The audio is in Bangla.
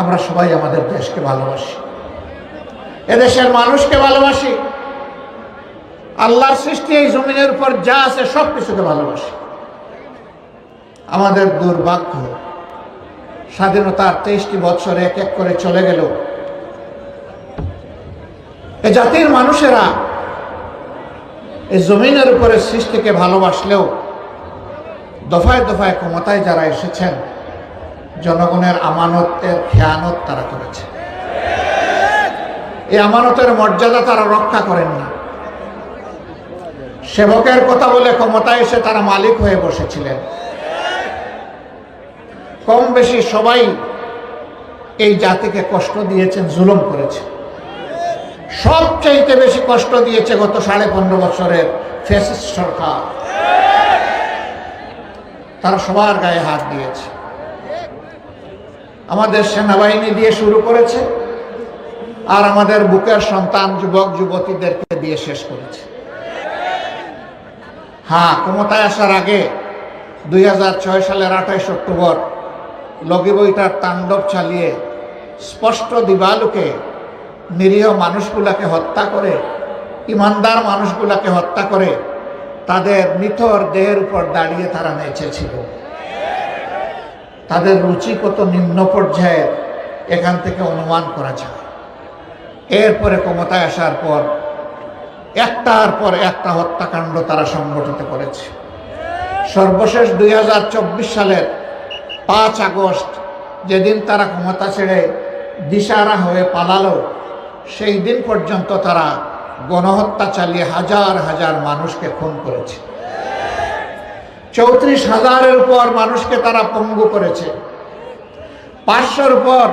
আমরা সবাই আমাদের দেশকে ভালোবাসি। এদেশের মানুষকে ভালোবাসি। আল্লাহর সৃষ্টি এই জমিনের উপর যা আছে সব কিছুকে ভালোবাসি। আমাদের দুর্ভাগ্য, স্বাধীনতার তেইশটি বছর এক এক করে চলে গেল। এ জাতির মানুষেরা এই জমিনের উপরে সৃষ্টিকে ভালোবাসলেও দফায় দফায় ক্ষমতায় যারা এসেছেন জনগণের আমানতের খেয়ানত তারা করেছে। এই আমানতের মর্যাদা তারা রক্ষা করেন না। সেবকের কথা বলে ক্ষমতায় এসে তারা মালিক হয়ে বসেছিলেন। কম বেশি সবাই এই জাতিকে কষ্ট দিয়েছেন, জুলুম করেছে। সবচাইতে বেশি কষ্ট দিয়েছে গত সাড়ে পনেরো বছরের ফেসিস্ট সরকার। তারা সবার গায়ে হাত দিয়েছে। আমাদের সেনাবাহিনী দিয়ে শুরু করেছে আর আমাদের বুকের সন্তান, যুবক, যুবতীদেরকে দিয়ে শেষ করেছে। হ্যাঁ ক্ষমতায় আসার আগে দুই ছয় সালের আঠাইশ অক্টোবর লগি বইটার তাণ্ডব চালিয়ে স্পষ্ট দিবালুকে নিরীহ মানুষগুলাকে হত্যা করে, ইমানদার মানুষগুলাকে হত্যা করে তাদের নিথর দেহের উপর দাঁড়িয়ে তারা নেচেছিল। তাদের রুচি কত নিম্ন পর্যায়ের এখান থেকে অনুমান করা যায়। এরপরে ক্ষমতায় আসার পর, একটার পর একটা হত্যাকাণ্ড তারা সংগঠিত করেছে। সর্বশেষ দুই হাজার চব্বিশ সালের পাঁচ আগস্ট, যেদিন তারা ক্ষমতা ছেড়ে দিশারা হয়ে পালালো, সেই দিন পর্যন্ত তারা গণহত্যা চালিয়ে হাজার হাজার মানুষকে খুন করেছে। চৌত্রিশ হাজারের উপর মানুষকে তারা পঙ্গু করেছে। পাঁচশোর উপর